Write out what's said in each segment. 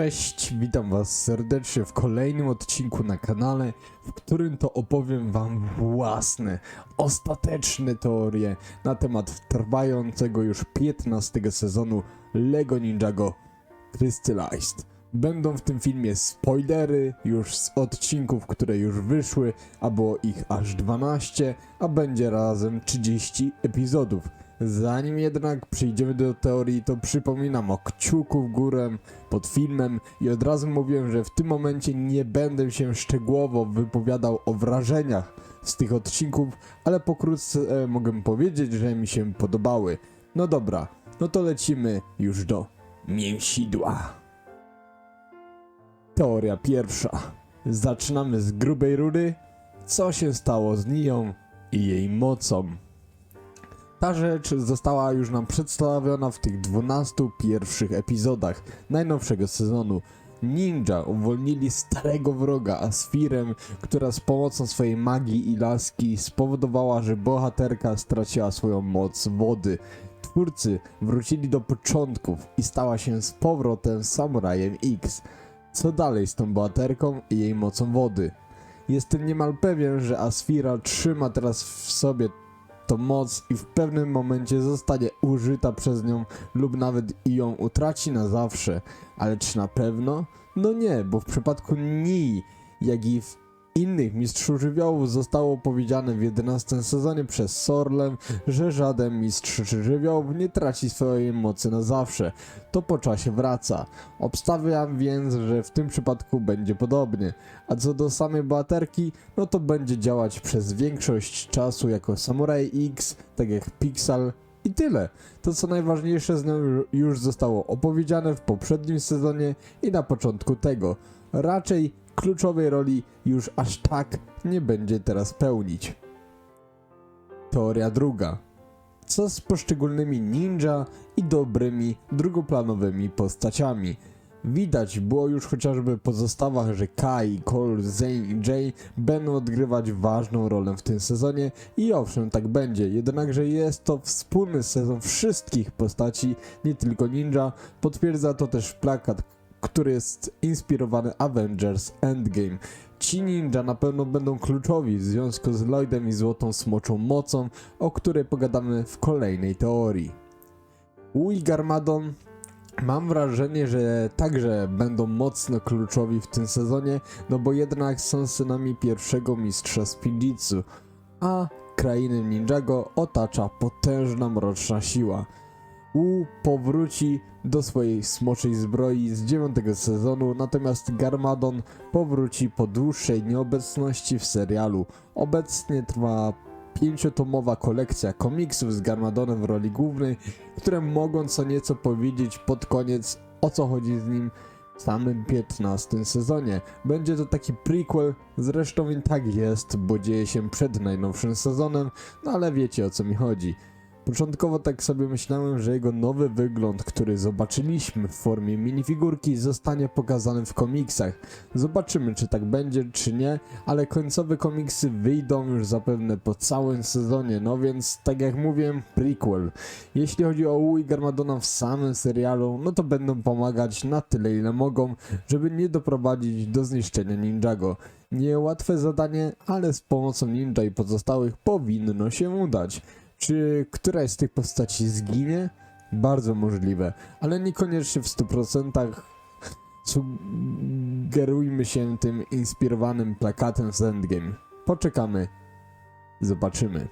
Cześć, witam was serdecznie w kolejnym odcinku na kanale, w którym to opowiem wam własne, ostateczne teorie na temat trwającego już 15 sezonu LEGO Ninjago Crystallized. Będą w tym filmie spoilery już z odcinków, które już wyszły, a było ich aż 12, a będzie razem 30 epizodów. Zanim jednak przejdziemy do teorii, to przypominam o kciuku w górę pod filmem i od razu mówiłem, że w tym momencie nie będę się szczegółowo wypowiadał o wrażeniach z tych odcinków, ale pokrótce e, mogę powiedzieć, że mi się podobały. No dobra, no to lecimy już do mięsidła. Teoria pierwsza. Zaczynamy z grubej rury. Co się stało z Nią i jej mocą? Ta rzecz została już nam przedstawiona w tych 12 pierwszych epizodach najnowszego sezonu. Ninja uwolnili starego wroga Asfirę, która z pomocą swojej magii i laski spowodowała, że bohaterka straciła swoją moc wody. Twórcy wrócili do początków i stała się z powrotem samurajem X. Co dalej z tą bohaterką i jej mocą wody? Jestem niemal pewien, że Asfira trzyma teraz w sobie to moc i w pewnym momencie zostanie użyta przez nią lub nawet i ją utraci na zawsze. Ale czy na pewno? No nie, bo w przypadku Nii, jak i w innych mistrzów żywiołów zostało powiedziane w 11 sezonie przez Sorlem, że żaden mistrz żywiołów nie traci swojej mocy na zawsze. To po czasie wraca. Obstawiam więc, że w tym przypadku będzie podobnie. A co do samej bohaterki, no to będzie działać przez większość czasu jako Samurai X, tak jak Pixel i tyle. To co najważniejsze z nią już zostało opowiedziane w poprzednim sezonie i na początku tego. Raczej kluczowej roli już aż tak nie będzie teraz pełnić. Teoria druga. Co z poszczególnymi ninja i dobrymi drugoplanowymi postaciami? Widać było już chociażby po zestawach, że Kai, Cole, Zane i Jay będą odgrywać ważną rolę w tym sezonie i owszem, tak będzie, jednakże jest to wspólny sezon wszystkich postaci, nie tylko ninja, potwierdza to też plakat, który jest inspirowany Avengers Endgame. Ci ninja na pewno będą kluczowi w związku z Lloydem i Złotą Smoczą Mocą, o której pogadamy w kolejnej teorii. Wu i Garmadon Mam wrażenie, że także będą mocno kluczowi w tym sezonie, no bo jednak są synami pierwszego mistrza Spinjitzu, a krainy Ninjago otacza potężna mroczna siła. Wu powróci do swojej smoczej zbroi z dziewiątego sezonu, natomiast Garmadon powróci po dłuższej nieobecności w serialu. Obecnie trwa pięciotomowa kolekcja komiksów z Garmadonem w roli głównej, które mogą co nieco powiedzieć pod koniec o co chodzi z nim w samym 15 sezonie. Będzie to taki prequel, zresztą i tak jest, bo dzieje się przed najnowszym sezonem, no ale wiecie o co mi chodzi. Początkowo tak sobie myślałem, że jego nowy wygląd, który zobaczyliśmy w formie minifigurki, zostanie pokazany w komiksach. Zobaczymy, czy tak będzie, czy nie, ale końcowe komiksy wyjdą już zapewne po całym sezonie, no więc tak jak mówię, prequel. Jeśli chodzi o Wu Garmadona w samym serialu, no to będą pomagać na tyle, ile mogą, żeby nie doprowadzić do zniszczenia Ninjago. Niełatwe zadanie, ale z pomocą ninja i pozostałych powinno się udać. Czy któraś z tych postaci zginie? Bardzo możliwe, ale niekoniecznie w 100%. Sugerujmy się tym inspirowanym plakatem z Endgame. Poczekamy, zobaczymy.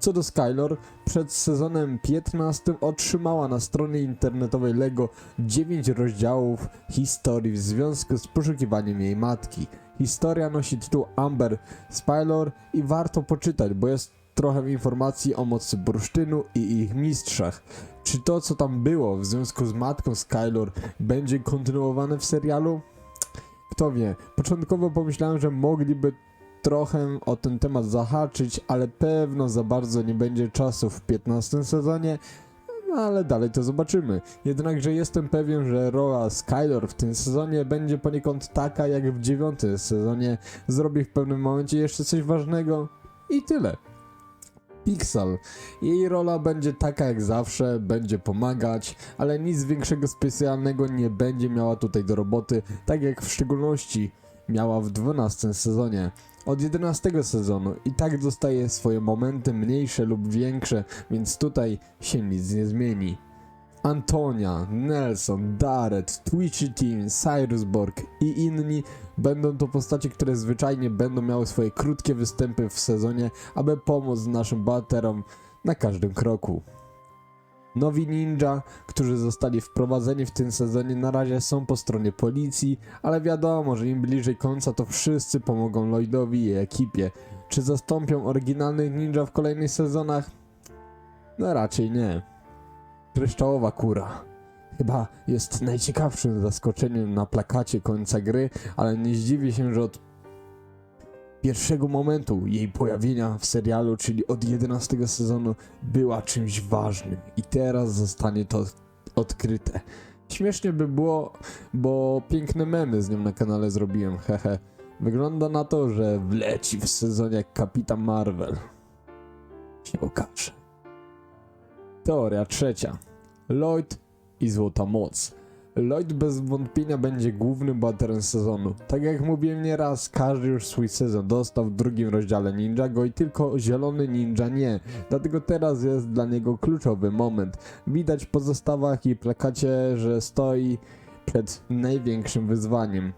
Co do Skylor, przed sezonem 15 otrzymała na stronie internetowej LEGO 9 rozdziałów historii w związku z poszukiwaniem jej matki. Historia nosi tytuł Amber Spylor i warto poczytać, bo jest trochę informacji o mocy bursztynu i ich mistrzach. Czy to, co tam było w związku z matką Skylor, będzie kontynuowane w serialu? Kto wie. Początkowo pomyślałem, że mogliby trochę o ten temat zahaczyć, ale pewno za bardzo nie będzie czasu w 15 sezonie. No ale dalej to zobaczymy. Jednakże jestem pewien, że rola Skylor w tym sezonie będzie poniekąd taka jak w dziewiątym sezonie. Zrobi w pewnym momencie jeszcze coś ważnego i tyle. Pixel. Jej rola będzie taka jak zawsze, będzie pomagać, ale nic większego specjalnego nie będzie miała tutaj do roboty, tak jak w szczególności miała w 12 sezonie. Od 11 sezonu i tak dostaje swoje momenty mniejsze lub większe, więc tutaj się nic nie zmieni. Antonia, Nelson, Darret, Twitchy Team, Cyrusborg i inni będą to postacie, które zwyczajnie będą miały swoje krótkie występy w sezonie, aby pomóc naszym bohaterom na każdym kroku. Nowi ninja, którzy zostali wprowadzeni w tym sezonie na razie są po stronie policji, ale wiadomo, że im bliżej końca to wszyscy pomogą Lloydowi i jej ekipie. Czy zastąpią oryginalnych ninja w kolejnych sezonach? No raczej nie. Kryształowa kura. Chyba jest najciekawszym zaskoczeniem na plakacie końca gry, ale nie zdziwię się, że od pierwszego momentu jej pojawienia w serialu, czyli od 11 sezonu, była czymś ważnym i teraz zostanie to odkryte. Śmiesznie by było, bo piękne memy z nią na kanale zrobiłem, hehe. Wygląda na to, że wleci w sezonie jak Kapitan Marvel. Się okaże. Teoria trzecia. Lloyd i Złota Moc. Lloyd bez wątpienia będzie głównym bohaterem sezonu. Tak jak mówiłem nieraz, każdy już swój sezon dostał w drugim rozdziale Ninjago i tylko zielony ninja nie. Dlatego teraz jest dla niego kluczowy moment. Widać po zestawach i plakacie, że stoi przed największym wyzwaniem.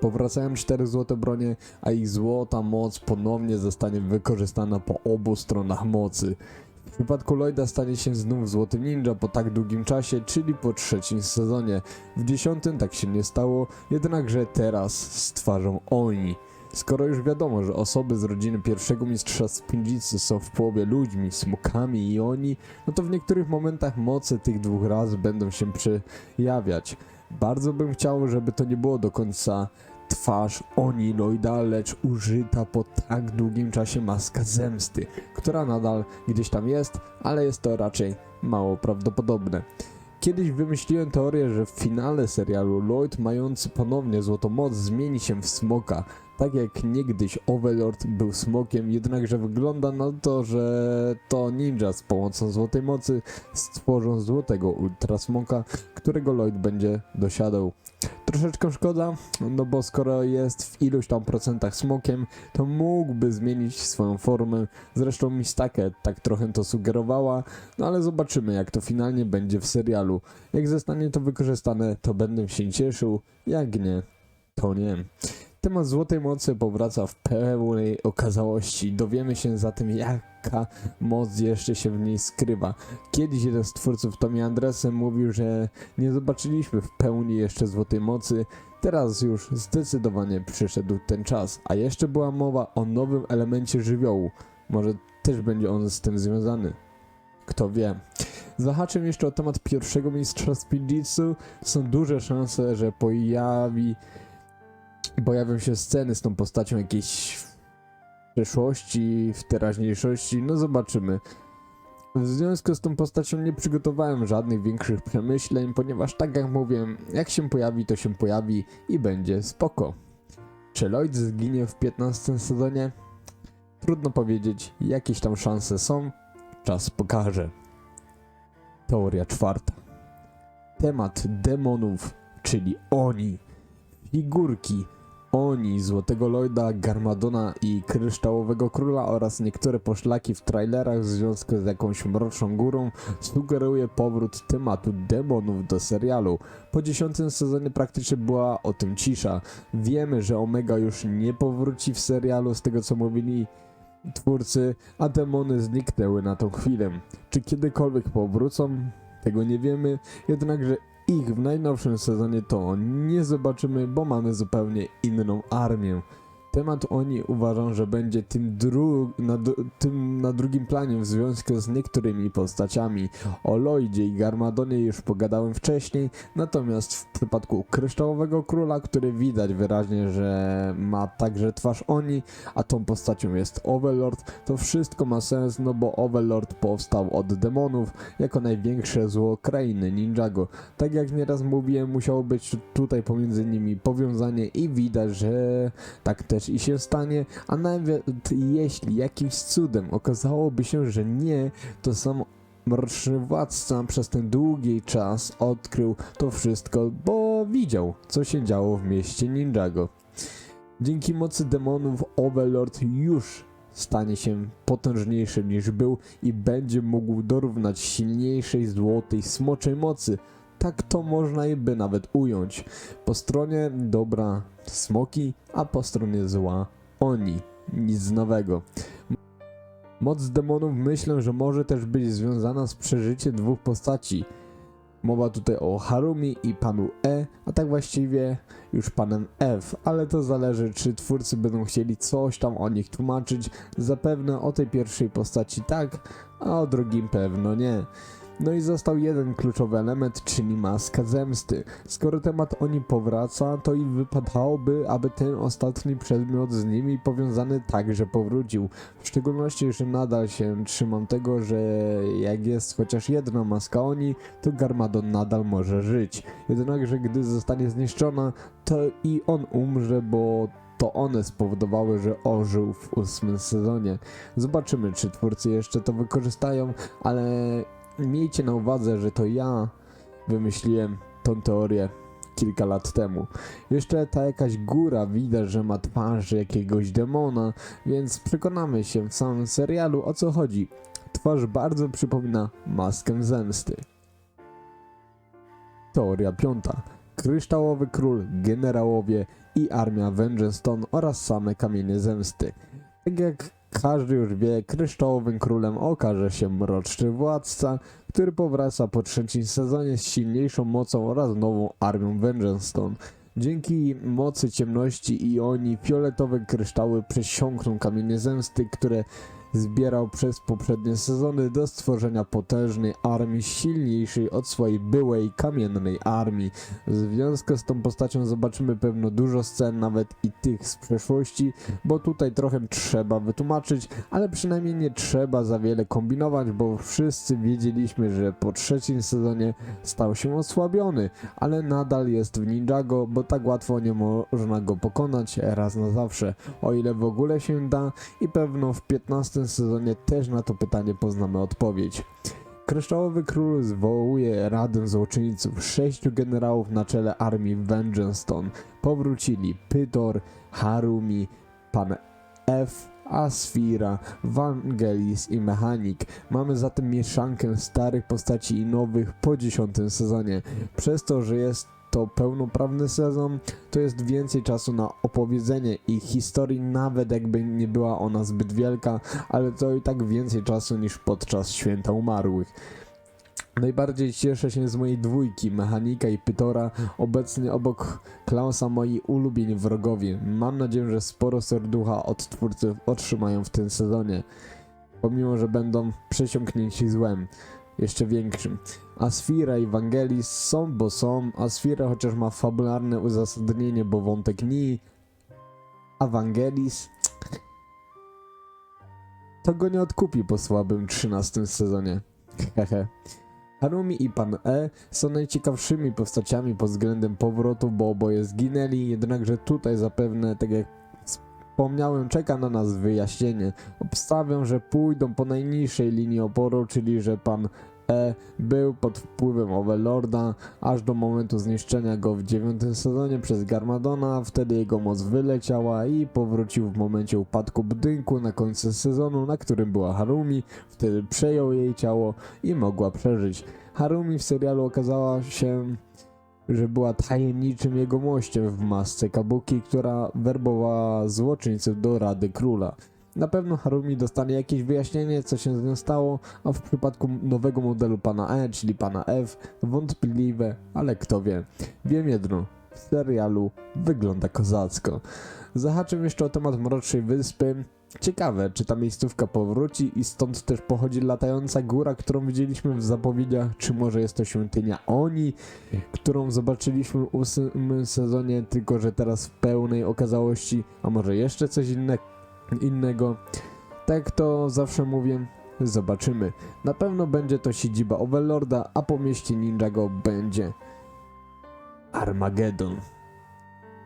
Powracają cztery złote bronie, a ich złota moc ponownie zostanie wykorzystana po obu stronach mocy. W przypadku Lloyda stanie się znów Złoty Ninja po tak długim czasie, czyli po trzecim sezonie. W dziesiątym tak się nie stało, jednakże teraz stwarzą oni. Skoro już wiadomo, że osoby z rodziny pierwszego mistrza spindzicy są w połowie ludźmi, smokami i oni, no to w niektórych momentach mocy tych dwóch raz będą się przejawiać. Bardzo bym chciał, żeby to nie było do końca twarz oni Lloyda, lecz użyta po tak długim czasie maska zemsty, która nadal gdzieś tam jest, ale jest to raczej mało prawdopodobne. Kiedyś wymyśliłem teorię, że w finale serialu Lloyd mający ponownie złotą moc zmieni się w smoka, tak jak niegdyś Overlord był smokiem, jednakże wygląda na to, że to ninja z pomocą złotej mocy stworzą złotego ultra smoka, którego Lloyd będzie dosiadał. Troszeczkę szkoda, no bo skoro jest w iluś tam procentach smokiem, to mógłby zmienić swoją formę. Zresztą Mistake tak trochę to sugerowała, no ale zobaczymy jak to finalnie będzie w serialu. Jak zostanie to wykorzystane, to będę się cieszył, jak nie, to nie. Temat Złotej Mocy powraca w pełnej okazałości. Dowiemy się zatem, jaka moc jeszcze się w niej skrywa. Kiedyś jeden z twórców Tommy Andresem mówił, że nie zobaczyliśmy w pełni jeszcze Złotej Mocy. Teraz już zdecydowanie przyszedł ten czas. A jeszcze była mowa o nowym elemencie żywiołu. Może też będzie on z tym związany. Kto wie. Zahaczę jeszcze o temat pierwszego mistrza Spinjitsu. Są duże szanse, że pojawi pojawią się sceny z tą postacią jakiejś w przeszłości, w teraźniejszości, no zobaczymy. W związku z tą postacią nie przygotowałem żadnych większych przemyśleń, ponieważ tak jak mówię, jak się pojawi, to się pojawi i będzie spoko. Czy Lloyd zginie w 15 sezonie? Trudno powiedzieć, jakieś tam szanse są, czas pokaże. Teoria czwarta. Temat demonów, czyli oni. Figurki, oni, Złotego Lloyda, Garmadona i Kryształowego Króla oraz niektóre poszlaki w trailerach w związku z jakąś mroczną górą sugeruje powrót tematu demonów do serialu. Po dziesiątym sezonie praktycznie była o tym cisza. Wiemy, że Omega już nie powróci w serialu z tego co mówili twórcy, a demony zniknęły na tą chwilę. Czy kiedykolwiek powrócą? Tego nie wiemy, jednakże ich w najnowszym sezonie to nie zobaczymy, bo mamy zupełnie inną armię. Temat oni uważam, że będzie tym, dru na, tym na drugim planie w związku z niektórymi postaciami. O Lloydzie i Garmadonie już pogadałem wcześniej, natomiast w przypadku Kryształowego Króla, który widać wyraźnie, że ma także twarz oni, a tą postacią jest Overlord, to wszystko ma sens, no bo Overlord powstał od demonów jako największe zło krainy Ninjago. Tak jak nieraz mówiłem, musiało być tutaj pomiędzy nimi powiązanie i widać, że tak też i się stanie, a nawet jeśli jakimś cudem okazałoby się, że nie, to sam mroczny władca przez ten długi czas odkrył to wszystko, bo widział, co się działo w mieście Ninjago. Dzięki mocy demonów Overlord już stanie się potężniejszym niż był i będzie mógł dorównać silniejszej złotej smoczej mocy. Tak to można by nawet ująć. Po stronie dobra smoki, a po stronie zła oni. Nic nowego. Moc demonów myślę, że może też być związana z przeżyciem dwóch postaci. Mowa tutaj o Harumi i panu E, a tak właściwie już panem F, ale to zależy, czy twórcy będą chcieli coś tam o nich tłumaczyć. Zapewne o tej pierwszej postaci tak, a o drugim pewno nie. No i został jeden kluczowy element, czyli maska zemsty. Skoro temat o nim powraca, to i wypadałoby, aby ten ostatni przedmiot z nimi powiązany także powrócił. W szczególności, że nadal się trzymam tego, że jak jest chociaż jedna maska oni, to Garmadon nadal może żyć. Jednakże gdy zostanie zniszczona, to i on umrze, bo to one spowodowały, że ożył w ósmym sezonie. Zobaczymy, czy twórcy jeszcze to wykorzystają, ale miejcie na uwadze, że to ja wymyśliłem tą teorię kilka lat temu. Jeszcze ta jakaś góra widać, że ma twarz jakiegoś demona, więc przekonamy się w samym serialu o co chodzi. Twarz bardzo przypomina maskę zemsty. Teoria piąta. Kryształowy Król, generałowie i armia Vengeance oraz same kamienie zemsty. Tak jak każdy już wie, kryształowym królem okaże się mroczny władca, który powraca po trzecim sezonie z silniejszą mocą oraz nową armią Vengeance. Dzięki mocy ciemności i oni fioletowe kryształy przesiąkną kamienie zemsty, które zbierał przez poprzednie sezony do stworzenia potężnej armii silniejszej od swojej byłej kamiennej armii. W związku z tą postacią zobaczymy pewno dużo scen, nawet i tych z przeszłości, bo tutaj trochę trzeba wytłumaczyć, ale przynajmniej nie trzeba za wiele kombinować, bo wszyscy wiedzieliśmy, że po trzecim sezonie stał się osłabiony, ale nadal jest w Ninjago, bo tak łatwo nie można go pokonać raz na zawsze, o ile w ogóle się da i pewno w 15 sezonie też na to pytanie poznamy odpowiedź. Kryształowy Król zwołuje radę złoczyńców, sześciu generałów na czele armii Vengeance Stone. Powrócili Pytor, Harumi, pan F, Asfira, Vangelis i Mechanik. Mamy zatem mieszankę starych postaci i nowych po dziesiątym sezonie. Przez to, że jest to pełnoprawny sezon, to jest więcej czasu na opowiedzenie ich historii, nawet jakby nie była ona zbyt wielka, ale to i tak więcej czasu niż podczas święta umarłych. Najbardziej cieszę się z mojej dwójki, Mechanika i Pytora, obecnie obok Klausa moi ulubieni wrogowie. Mam nadzieję, że sporo serducha od twórców otrzymają w tym sezonie, pomimo, że będą przesiąknięci złem jeszcze większym. Asfira i Vangelis są, bo są. Asfira chociaż ma fabularne uzasadnienie, bo wątek Nii, a Vangelis to go nie odkupi po słabym 13 sezonie. Hehe. Harumi i pan E są najciekawszymi postaciami pod względem powrotu, bo oboje zginęli, jednakże tutaj zapewne, tak jak wspomniałem, czeka na nas wyjaśnienie. Obstawiam, że pójdą po najniższej linii oporu, czyli że pan E był pod wpływem Overlorda aż do momentu zniszczenia go w dziewiątym sezonie przez Garmadona, wtedy jego moc wyleciała i powrócił w momencie upadku budynku na końcu sezonu, na którym była Harumi, wtedy przejął jej ciało i mogła przeżyć. Harumi w serialu okazała się że była tajemniczym jego mościem w masce Kabuki, która werbowała złoczyńców do Rady Króla. Na pewno Harumi dostanie jakieś wyjaśnienie, co się z nią stało, a w przypadku nowego modelu pana E, czyli pana F, wątpliwe, ale kto wie. Wiem jedno, w serialu wygląda kozacko. Zahaczę jeszcze o temat Mrocznej Wyspy. Ciekawe, czy ta miejscówka powróci i stąd też pochodzi latająca góra, którą widzieliśmy w zapowiedziach, czy może jest to świątynia Oni, którą zobaczyliśmy w ósmym sezonie, tylko że teraz w pełnej okazałości, a może jeszcze coś innego innego. Tak to zawsze mówię, zobaczymy. Na pewno będzie to siedziba Overlorda, a po mieście Ninjago będzie Armageddon.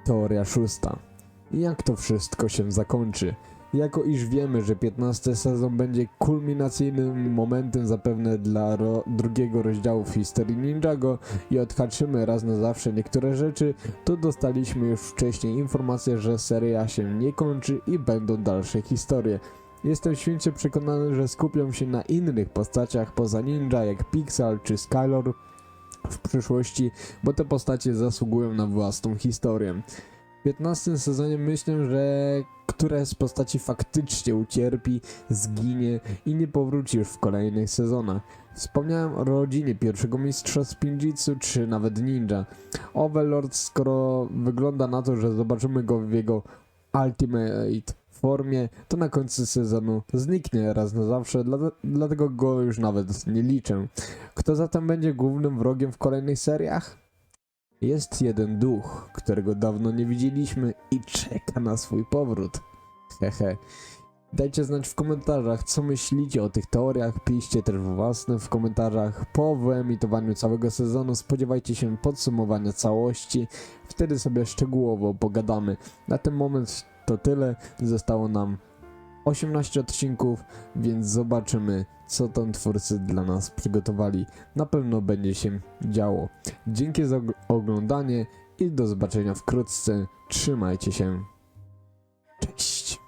Teoria szósta. Jak to wszystko się zakończy. Jako iż wiemy, że 15 sezon będzie kulminacyjnym momentem zapewne dla ro drugiego rozdziału w historii Ninjago i odhaczymy raz na zawsze niektóre rzeczy, to dostaliśmy już wcześniej informację, że seria się nie kończy i będą dalsze historie. Jestem święcie przekonany, że skupią się na innych postaciach poza ninja jak Pixel czy Skylor w przyszłości, bo te postacie zasługują na własną historię. W 15 sezonie myślę, że któraś z postaci faktycznie ucierpi, zginie i nie powróci już w kolejnych sezonach. Wspomniałem o rodzinie pierwszego mistrza Spinjitzu czy nawet ninja. Overlord, skoro wygląda na to, że zobaczymy go w jego Ultimate formie, to na końcu sezonu zniknie raz na zawsze, dla- dlatego go już nawet nie liczę. Kto zatem będzie głównym wrogiem w kolejnych seriach? Jest jeden duch, którego dawno nie widzieliśmy i czeka na swój powrót. Hehe. Dajcie znać w komentarzach, co myślicie o tych teoriach. Piszcie też własne w komentarzach. Po wyemitowaniu całego sezonu spodziewajcie się podsumowania całości. Wtedy sobie szczegółowo pogadamy. Na ten moment to tyle. Zostało nam 18 odcinków, więc zobaczymy, co tam twórcy dla nas przygotowali. Na pewno będzie się działo. Dzięki za oglądanie i do zobaczenia wkrótce. Trzymajcie się. Cześć.